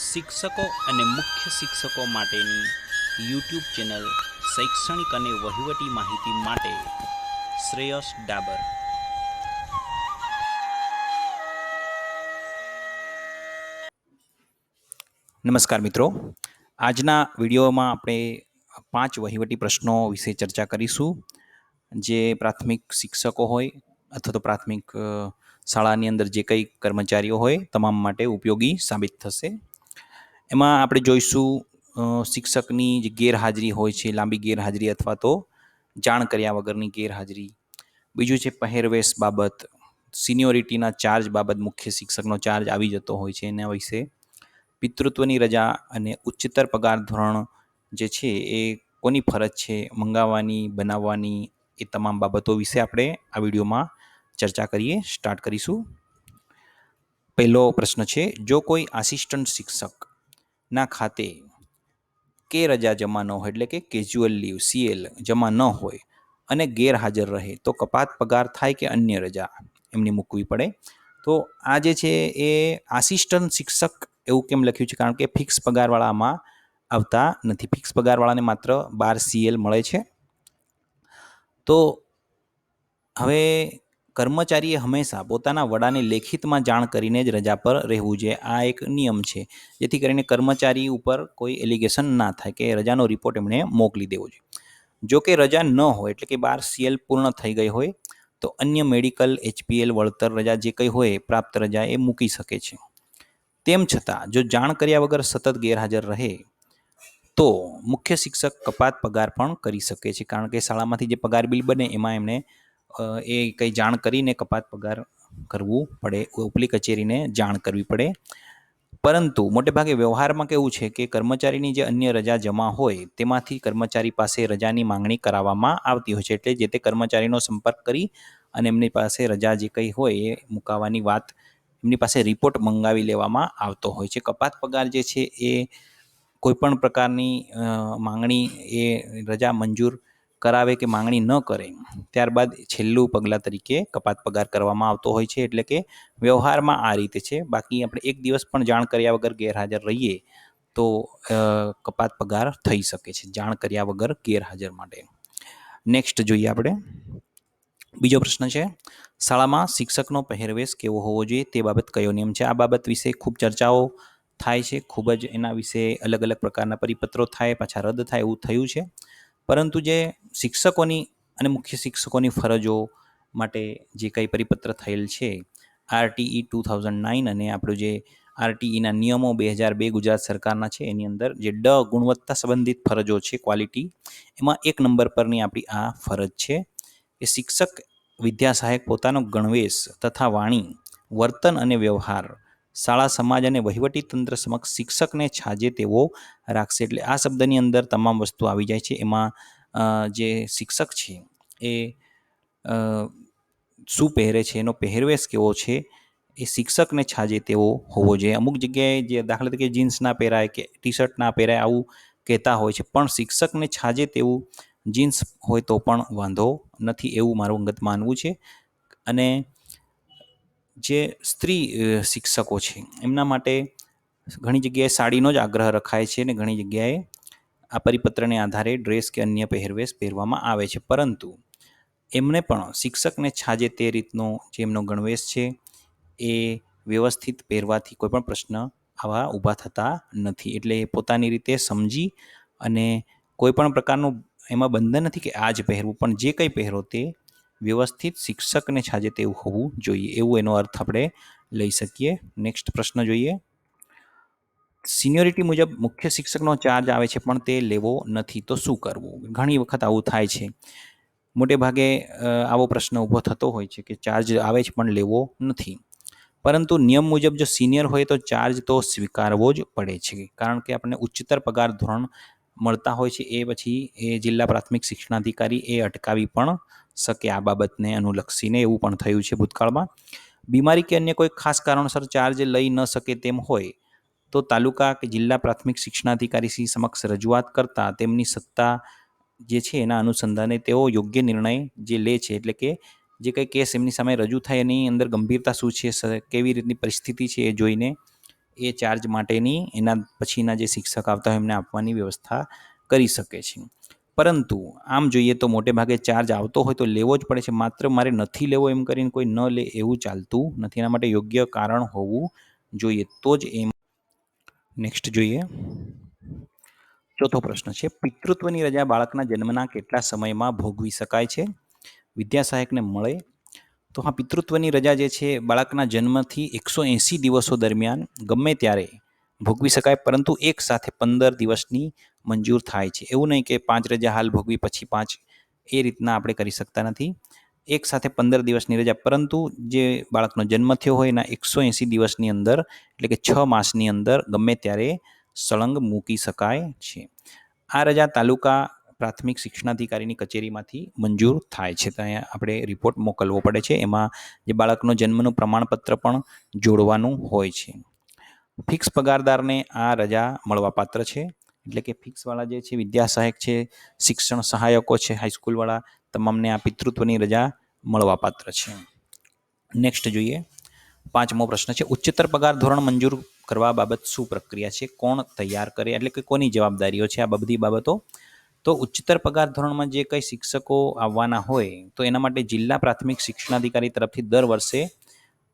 શિક્ષકો અને મુખ્ય શિક્ષકો માટેની યુટ્યુબ ચેનલ શૈક્ષણિક અને વહીવટી માહિતી માટે શ્રેયસ ડાબર. નમસ્કાર મિત્રો. આજના વિડીયોમાં આપણે પાંચ વહીવટી પ્રશ્નો વિશે ચર્ચા કરીશું. જે પ્રાથમિક શિક્ષકો હોય અથવા તો પ્રાથમિક શાળાની અંદર જે કંઈ કર્મચારીઓ હોય, તમામ માટે ઉપયોગી સાબિત થશે. એમાં આપણે જોઈશું શિક્ષકની જે ગેરહાજરી હોય છે, લાંબી ગેરહાજરી અથવા તો જાણ કર્યા વગરની ગેરહાજરી. બીજું છે પહેરવેશ બાબત. સિનિયોરિટીના ચાર્જ બાબત મુખ્ય શિક્ષકનો ચાર્જ આવી જતો હોય છે એના વિશે. પિતૃત્વની રજા અને ઉચ્ચતર પગાર ધોરણ જે છે એ કોની ફરજ છે, મંગાવવાની, બનાવવાની એ તમામ બાબતો વિશે આપણે આ વિડીયોમાં ચર્ચા કરીએ, સ્ટાર્ટ કરીશું. પહેલો પ્રશ્ન છે, જો કોઈ આસિસ્ટન્ટ શિક્ષકના ખાતે કે રજા જમા ન હોય, એટલે કે કેઝ્યુઅલ લીવ સીએલ જમા ન હોય અને ગેરહાજર રહે, તો કપાત પગાર થાય કે અન્ય રજા એમની મૂકવી પડે. તો આ જે છે એ આસિસ્ટન્ટ શિક્ષક એવું કેમ લખ્યું છે? કારણ કે ફિક્સ પગારવાળામાં આવતા નથી. ફિક્સ પગારવાળાને માત્ર બાર સીએલ મળે છે. તો હવે કર્મચારીએ હંમેશા પોતાના વડાને લેખિતમાં જાણ કરીને જ રજા પર રહેવું જોઈએ. આ એક નિયમ છે, જેથી કરીને કર્મચારી ઉપર કોઈ એલિગેશન ના થાય કે રજાનો રિપોર્ટ એમણે મોકલી દેવો જોઈએ. જો કે રજા ન હોય, એટલે કે બાર સીએલ પૂર્ણ થઈ ગઈ હોય, તો અન્ય મેડિકલ, એચપીએલ, વળતર રજા જે કંઈ હોય, પ્રાપ્ત રજા એ મૂકી શકે છે. તેમ છતાં, જો જાણ કર્યા વગર સતત ગેરહાજર રહે, તો મુખ્ય શિક્ષક કપાત પગાર પણ કરી શકે છે. કારણ કે શાળામાંથી જે પગાર બિલ બને, એમાં એમણે એ કંઈ જાણ કરીને કપાત પગાર કરવું પડે, ઉપલી કચેરીને જાણ કરવી પડે. પરંતુ મોટેભાગે વ્યવહારમાં કેવું છે કે કર્મચારીની જે અન્ય રજા જમા હોય, તેમાંથી કર્મચારી પાસે રજાની માંગણી કરાવવામાં આવતી હોય છે. એટલે જે તે કર્મચારીનો સંપર્ક કરી અને એમની પાસે રજા જે કંઈ હોય એ મુકાવાની વાત એમની પાસે રિપોર્ટ મંગાવી લેવામાં આવતો હોય છે. કપાત પગાર જે છે એ કોઈપણ પ્રકારની માંગણી એ રજા મંજૂર કરાવે કે માંગણી ન કરે ત્યારબાદ છેલ્લું પગલાં તરીકે કપાત પગાર કરવામાં આવતો હોય છે એટલે કે વ્યવહારમાં આ રીતે છે. બાકી આપણે એક દિવસ પણ જાણ કર્યા વગર ગેરહાજર રહીએ તો કપાત પગાર થઈ શકે છે. જાણ કર્યા વગર ગેરહાજર માટે. નેક્સ્ટ જોઈએ આપણે. બીજો પ્રશ્ન છે, શાળામાં શિક્ષકનો પહેરવેશ કેવો હોવો જોઈએ તે બાબત કયો નિયમ છે? આ બાબત વિશે ખૂબ ચર્ચાઓ થાય છે. ખૂબ જ એના વિશે અલગ અલગ પ્રકારના પરિપત્રો થાય, પાછા રદ થાય એવું થયું છે. પરંતુ જે શિક્ષકોની અને મુખ્ય શિક્ષકોની ફરજો માટે જે કંઈ પરિપત્ર થયેલ છે, આરટીઈ ટુ થાઉઝન્ડ નાઇન અને આપણું જે આરટીઈના નિયમો બે હજાર બે ગુજરાત સરકારના છે, એની અંદર જે ડ ગુણવત્તા સંબંધિત ફરજો છે, ક્વોલિટી, એમાં એક નંબર પરની આપણી આ ફરજ છે કે શિક્ષક વિદ્યા સહાયક પોતાનો ગણવેશ તથા વાણી, વર્તન અને વ્યવહાર, શાળા સમાજ અને વહીવટી તંત્ર સમક્ષ શિક્ષકને છાજે તેવો રાખશે. એટલે આ શબ્દની અંદર તમામ વસ્તુ આવી જાય છે. એમાં જે શિક્ષક છે, એ શું પહેરે છે, એનો પહેરવેશ કેવો છે, એ શિક્ષકને છાજે તેવો હોવો જોઈએ. અમુક જગ્યાએ જે દાખલા તરીકે જીન્સ ના પહેરાય કે ટી શર્ટ ના પહેરાય આવું કહેતા હોય છે, પણ શિક્ષકને છાજે તેવું જીન્સ હોય તો પણ વાંધો નથી એવું મારું અંગત માનવું છે. અને જે સ્ત્રી શિક્ષકો છે, એમના માટે ઘણી જગ્યાએ સાડીનો જ આગ્રહ રખાય છે અને ઘણી જગ્યાએ આ પરિપત્રને આધારે ડ્રેસ કે અન્ય પહેરવેશ પહેરવામાં આવે છે. પરંતુ એમને પણ શિક્ષકને છાજે તે રીતનો જે એમનો ગણવેશ છે એ વ્યવસ્થિત પહેરવાથી કોઈ પણ પ્રશ્ન આવા ઊભા થતા નથી. એટલે એ પોતાની રીતે સમજી અને કોઈપણ પ્રકારનું એમાં બંધન નથી કે આ જ પહેરવું, પણ જે કંઈ પહેરો તે વ્યવસ્થિત શિક્ષકને છાજે તેવું હોવું જોઈએ. એવું એનો અર્થ આપણે લઈ શકીએ. નેક્સ્ટ પ્રશ્ન જોઈએ. સિનિયોરિટી મુજબ મુખ્ય શિક્ષકનો ચાર્જ આવે છે, પણ તે લેવો નથી. તો શું કરવું? ઘણી વખત આવું થાય છે. મોટે ભાગે આવો પ્રશ્ન ઊભો થતો હોય છે કે ચાર્જ આવે છે, પણ લેવો નથી. પરંતુ નિયમ મુજબ જો સિનિયર હોય તો ચાર્જ તો સ્વીકારવો જ પડે છે. કારણ કે આપણને ઉચ્ચતર પગાર ધોરણ મળતા હોય છે, એ પછી એ જિલ્લા પ્રાથમિક શિક્ષણાધિકારી એ અટકાવી પણ શકે આ બાબતને અનુલક્ષીને. એવું પણ થયું છે ભૂતકાળમાં. બીમારી કે અન્ય કોઈ ખાસ કારણસર ચાર્જ લઈ ન શકે તેમ હોય તો તાલુકા કે જિલ્લા પ્રાથમિક શિક્ષણાધિકારી શ્રી સમક્ષ રજૂઆત કરતા તેમની સત્તા જે છે એના અનુસંધાને તેઓ યોગ્ય નિર્ણય જે લે છે, એટલે કે જે કંઈ કેસ એમની સામે રજૂ થાય એની અંદર ગંભીરતા શું છે કેવી રીતની પરિસ્થિતિ છે એ જોઈને એ ચાર્જ માટેની એના પછીના જે શિક્ષક આવતા હોય એમને આપવાની વ્યવસ્થા કરી શકે છે. પરંતુ આમ જોઈએ તો મોટે ભાગે ચાર્જ આવતો હોય તો લેવો જ પડે છે, માત્ર મારે નથી લેવો એમ કરીને કોઈ ન લે એવું ચાલતું નથી, એના માટે યોગ્ય કારણ હોવું જોઈએ. તો જ એમ નેક્સ્ટ જોઈએ. ચોથો પ્રશ્ન છે, પિતૃત્વની રજા બાળકના જન્મના કેટલા સમયમાં ભોગવી શકાય છે? વિદ્યા સહાયકને મળે. તો હા, પિતૃત્વની રજા જે છે, બાળકના જન્મથી એકસો એંસી દિવસો દરમિયાન ગમે ત્યારે ભોગવી શકાય, પરંતુ એક સાથે પંદર દિવસની મંજૂર થાય છે. એવું નહીં કે પાંચ રજા હાલ ભોગવી, પછી પાંચ એ રીતના આપણે કરી શકતા નથી. એક સાથે પંદર દિવસની રજા. પરંતુ જે બાળકનો જન્મ થયો હોય એના એકસો એંસી દિવસની અંદર, એટલે કે છ માસની અંદર ગમે ત્યારે સળંગ મૂકી શકાય છે. આ રજા તાલુકા પ્રાથમિક શિક્ષણાધિકારીની કચેરીમાંથી મંજૂર થાય છે. ત્યાં આપણે રિપોર્ટ મોકલવો પડે છે. એમાં જે બાળકનો જન્મનું પ્રમાણપત્ર પણ જોડવાનું હોય છે. ફિક્સ પગારદારને આ રજા મળવાપાત્ર છે. એટલે કે ફિક્સવાળા જે છે, વિદ્યા સહાયક છે, શિક્ષણ સહાયકો છે હાઈસ્કૂલવાળા તમામને આ પિતૃત્વની રજા મળવાપાત્ર છે. નેક્સ્ટ જોઈએ. પાંચમો પ્રશ્ન છે, ઉચ્ચતર પગાર ધોરણ મંજૂર કરવા બાબત શું પ્રક્રિયા છે? કોણ તૈયાર કરે? એટલે કે કોની જવાબદારીઓ છે આ બધી બાબતો? તો ઉચ્ચતર પગાર ધોરણમાં જે કંઈ શિક્ષકો આવવાના હોય, તો એના માટે જિલ્લા પ્રાથમિક શિક્ષણાધિકારી તરફથી દર વર્ષે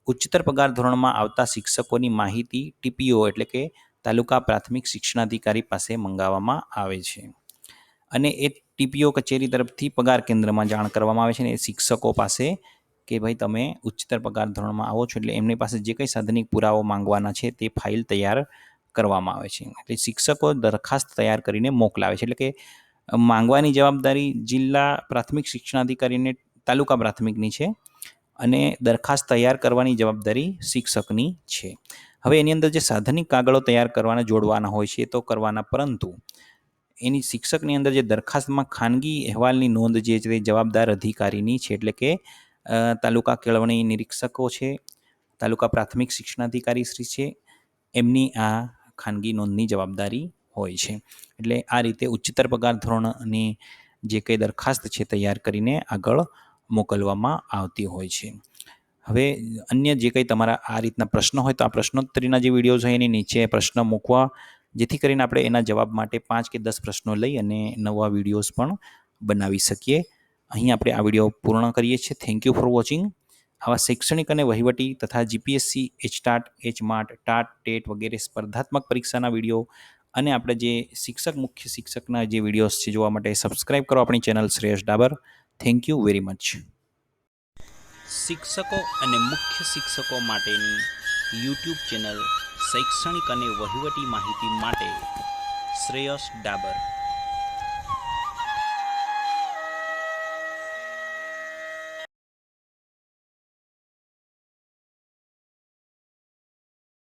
ઉચ્ચતર પગાર ધોરણમાં આવતા શિક્ષકોની માહિતી ટીપીઓ એટલે કે તાલુકા પ્રાથમિક શિક્ષણાધિકારી પાસે મંગાવવામાં આવે છે. અને એ ટીપીઓ કચેરી તરફથી પગાર કેન્દ્રમાં જાણ કરવામાં આવે છે અને એ શિક્ષકો પાસે કે ભાઈ તમે ઉચ્ચતર પગાર ધોરણમાં આવો છો એટલે એમની પાસે જે કંઈ સાધનિક પુરાવો માંગવાના છે તે ફાઇલ તૈયાર કરવામાં આવે છે. એટલે શિક્ષકો દરખાસ્ત તૈયાર કરીને મોકલાવે છે. એટલે કે માંગવાની જવાબદારી જિલ્લા પ્રાથમિક શિક્ષણાધિકારીને તાલુકા પ્રાથમિકની છે અને દરખાસ્ત તૈયાર કરવાની જવાબદારી શિક્ષકની છે. હવે એની અંદર જે સાધનિક કાગળો તૈયાર કરવાના, જોડવાના હોય છે તો કરવાના, પરંતુ એની શિક્ષકની અંદર જે દરખાસ્તમાં ખાનગી અહેવાલની નોંધ જે છે તે જવાબદાર અધિકારીની છે એટલે કે તાલુકા કેળવણી નિરીક્ષકો છે, તાલુકા પ્રાથમિક શિક્ષણાધિકારી શ્રી છે, એમની આ ખાનગી નોંધની જવાબદારી હોય છે. એટલે આ રીતે ઉચ્ચતર પગાર ધોરણની જે કંઈ દરખાસ્ત છે તૈયાર કરીને આગળ મોકલવામાં આવતી હોય છે. હવે અન્ય જે કંઈ તમારા આ રીતના પ્રશ્નો હોય તો આ પ્રશ્નોત્તરીના જે વિડીયોઝ હોય એની નીચે પ્રશ્ન મૂકવા જેથી કરીને આપણે એના જવાબ માટે પાંચ કે દસ પ્રશ્નો લઈ અને નવા વિડીયોઝ પણ બનાવી શકીએ. અહીં આપણે આ વીડિયો પૂર્ણ કરીએ છીએ. થેન્ક યુ ફોર વોચિંગ આવા શૈક્ષણિક અને વહીવટી તથા GPSC HTAT HMAT TAT TET વગેરે સ્પર્ધાત્મક પરીક્ષાના વીડિયો અને આપણે જે શિક્ષક, મુખ્ય શિક્ષકના જે વિડીયોઝ છે જોવા માટે સબસ્ક્રાઇબ કરો આપણી channel Shreyas Dabar. Thank you very much શિક્ષકો અને મુખ્ય શિક્ષકો માટેની યુટ્યુબ ચેનલ શૈક્ષણિક અને વહીવટી માહિતી માટે શ્રેયસ ડાબર.